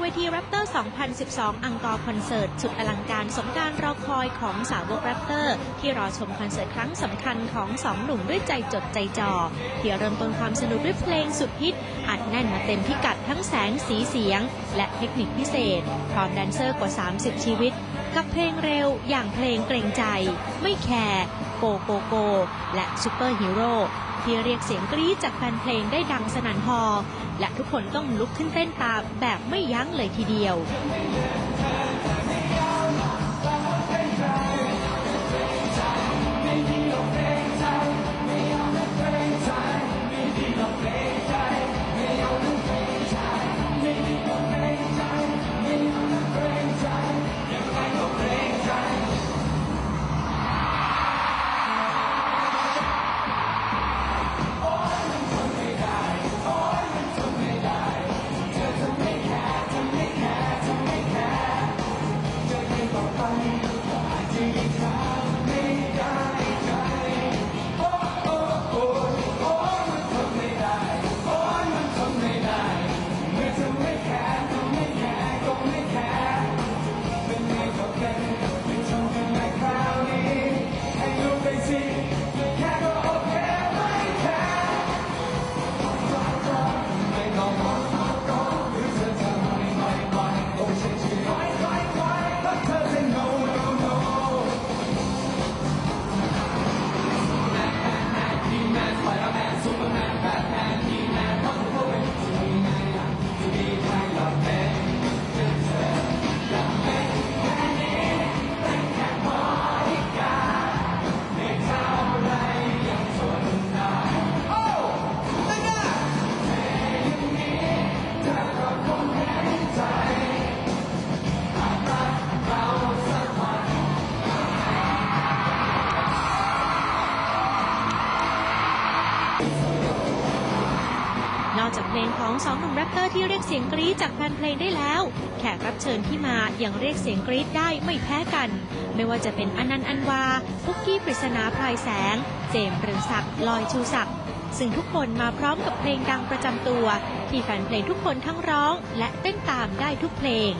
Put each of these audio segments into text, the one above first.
เวทีแรปเตอร์ 2012 อังกอร์คอนเสิร์ตสุดอลังการสมการรอคอยของสาวกแรปเตอร์ ที่รอชมคอนเสิร์ตครั้งสำคัญของสองหนุ่มด้วยใจจดใจจ่อที่เริ่มต้นความสนุกด้วยเพลงสุดฮิต อัดแน่นมาเต็มพิกัดทั้งแสงสีเสียง และเทคนิคพิเศษ พร้อมแดนเซอร์กว่า 30 ชีวิต กับเพลงเร็วอย่างเพลงเกรงใจ ไม่แคร์โกโกโก และซูเปอร์ฮีโร่ ที่เรียกเสียงกรี๊ดจากแฟนเพลงได้ดังสนั่นฮอและทุกคนต้องลุกขึ้นเต้นตามแบบไม่ยั้งเลยทีเดียว อกจากเพลงของสองหนุ่มแรปเตอร์ที่เรียกเสียงกรี๊ดจากแฟนเพลงได้แล้ว แขกรับเชิญที่มายังเรียกเสียงกรี๊ดได้ไม่แพ้กัน ไม่ว่าจะเป็นอนันต์อันวาฟุกกี้ปริศนาพลายแสง เจมส์เรืองศักดิ์ลอยชูศักดิ์ซึ่งทุกคนมาพร้อมกับเพลงดังประจำตัว ที่แฟนเพลงทุกคนทั้งร้อง และเต้นตามได้ทุกเพลง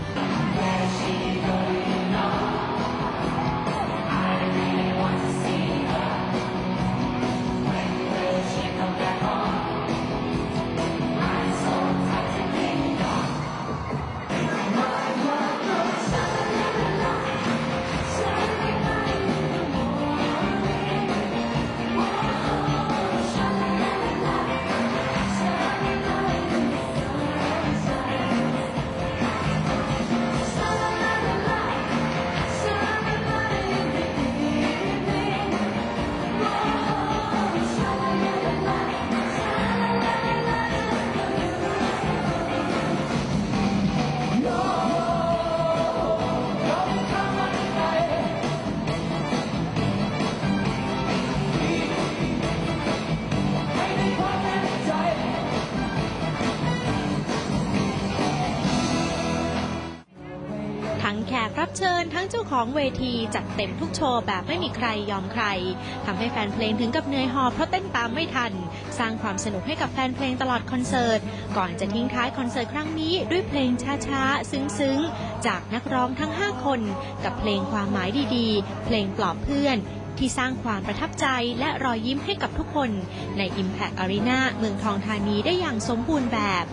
ทั้งแขกรับเชิญทั้งเจ้าของเวทีจัดเต็มทุกโชว์แบบไม่มีใครยอมใครทำให้แฟนเพลงถึงกับเหนื่อยหอบเพราะเต้นตามไม่ทัน สร้างความสนุกให้กับแฟนเพลงตลอดคอนเสิร์ต ก่อนจะทิ้งท้ายคอนเสิร์ตครั้งนี้ด้วยเพลงช้าๆ ซึ้งๆ จากนักร้องทั้ง 5 คน กับเพลงความหมายดีๆ เพลงปลอบเพื่อนที่สร้างความประทับใจและรอยยิ้มให้กับทุกคน ใน Impact Arena เมืองทองธานีได้อย่างสมบูรณ์แบบ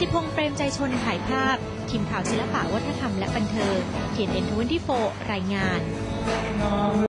ติพงษ์เปรมใจชนถ่ายภาพ ทีมข่าวศิลปะวัฒนธรรมและบันเทิงเขียนเอ็นทวนที่โฟรายงาน